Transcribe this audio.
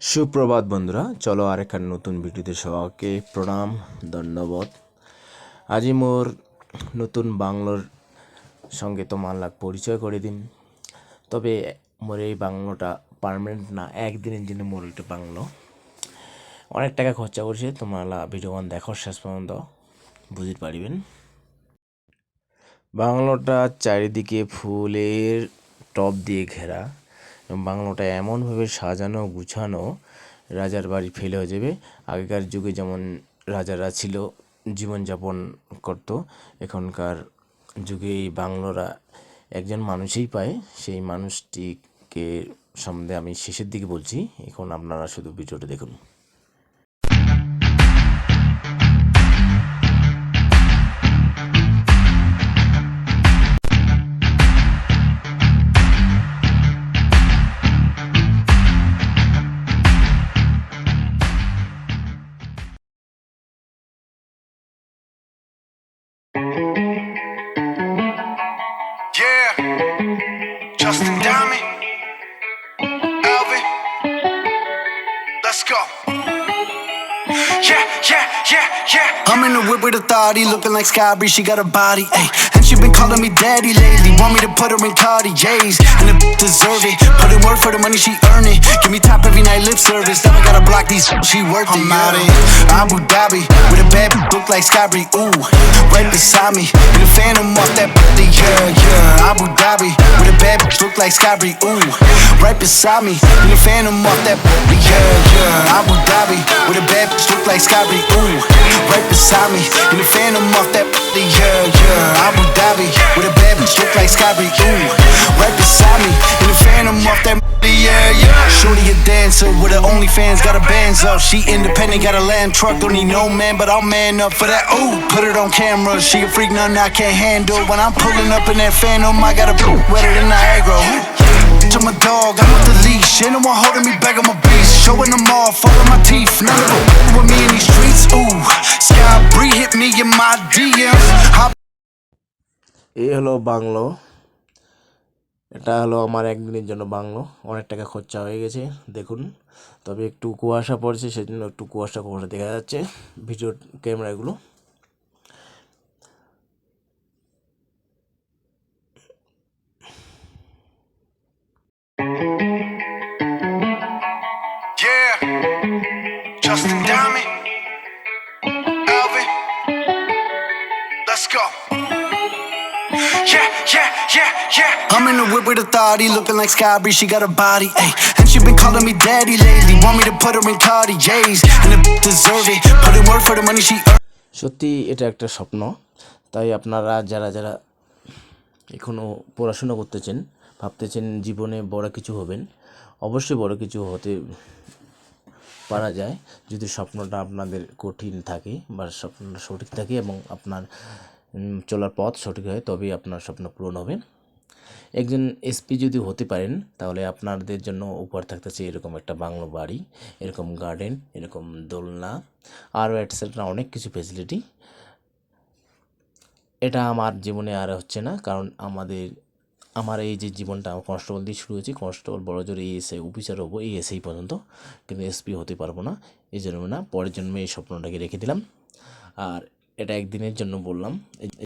সুপ্রভাত বন্ধুরা, চলো আরেকখান নতুন ভিডিওতে সবাইকে প্রণাম, ধন্যবাদ। আজি মোর নতুন বাংলোর সঙ্গে তোমার পরিচয় করে দিন। তবে মোর এই বাংলোটা পার্মানেন্ট না, একদিনের জন্য মোর একটা বাংলো। অনেক টাকা খরচা করছে, তোমরা ভিডিওগান দেখো শেষ পর্যন্ত বুঝতে পারিবেন। বাংলোটা চারিদিকে ফুলের টব দিয়ে ঘেরা। বাংলোটা এমনভাবে সাজানো, গুছানো, রাজার বাড়ি ফেলে হয়ে যাবে। আগেকার যুগে যেমন রাজারা ছিল, জীবনযাপন করত, এখনকার যুগে এই বাংলোরা একজন মানুষই পায়। সেই মানুষটিকে সম্বন্ধে আমি শেষের দিকে বলছি। এখন আপনারা শুধু ভিডিওটা দেখুন। Yeah, Justin Diamond, Alvin, let's go. Yeah, yeah, yeah, yeah. I'm in the whip with a authority, looking like Skybri, she got a body, ayy. She been calling me daddy lately, want me to put her in Cartier's, and the deserve it. Put in work for the money she earn it. Give me top every night lip service, never gotta block these, she worth it. I'm out in Abu Dhabi with a bad look like Skybri, ooh, right beside me. In the phantom off that body, yeah, yeah. Abu Dhabi with a bad look like Skybri, ooh, right beside me. In the phantom off that body, yeah, yeah. Abu Dhabi with a bad look like Skybri, ooh, right beside me. In the phantom off that yeah, yeah. Abu Dhabi with a bad look like Skybri, ooh, right beside me. In the phantom off that yeah, yeah. Shorty a dancer with her OnlyFans, got her bands up. She independent, got a land truck, don't need no man, but I'll man up for that. Ooh, put it on camera. She a freak, nothing I can't handle. When I'm pulling up in that phantom, I got a boot wetter than Niagara. To my dog, I'm with the leash. Ain't no one holding me back, I'm a beast. Showing them off, all of my teeth. None of them with me এই হলো bungalow. এটা হলো আমার একদিনের জন্য bungalow. অনেক টাকা খরচা হয়ে গেছে দেখুন। তবে একটু কুয়াশা পড়ছে সেজন্য একটু কুয়াশা কুয়াশা দেখা যাচ্ছে ভিডিও ক্যামেরাগুলো। Justin Diamond, Yeah, yeah, yeah, yeah. I'm in the whip with authority, looking like Skybri, she got a body, ayy. And she been calling me daddy lately, want me to put her in Cartier's, and the deserve it. Put in work for the money she earn. সত্যি এটা একটা স্বপ্ন তাই আপনারা যারা যারা এখনও পড়াশোনা করতেছেন ভাবতেছেন জীবনে বড় কিছু হবেন অবশ্যই বড় কিছু হতে পারা যায় যদি স্বপ্নটা আপনাদের কঠিন থাকে বা স্বপ্নটা সঠিক থাকে এবং আপনার চলার পথ সঠিক হয়, তবেই আপনার স্বপ্ন পূরণ হবে। একজন এসপি যদি হতে পারেন, তাহলে আপনাদের জন্য উপহার থাকতেছে এরকম একটা বাংলো বাড়ি, এরকম গার্ডেন এরকম দোলনা, আরও এটসেট্রা অনেক কিছু ফেসিলিটি এটা আমার জীবনে আর হচ্ছে না, কারণ আমাদের, আমার এই যে জীবনটা, আমার কনস্টেবল দিয়ে শুরু হয়েছে কনস্টেবল বড় জোর এই এসে অফিসার হব এই এসেই পর্যন্ত, কিন্তু এসপি হতে পারব না, এই জন্য না, পরের জন্মে এই স্বপ্নটাকে রেখে দিলাম। আর এটা একদিনের জন্য বললাম।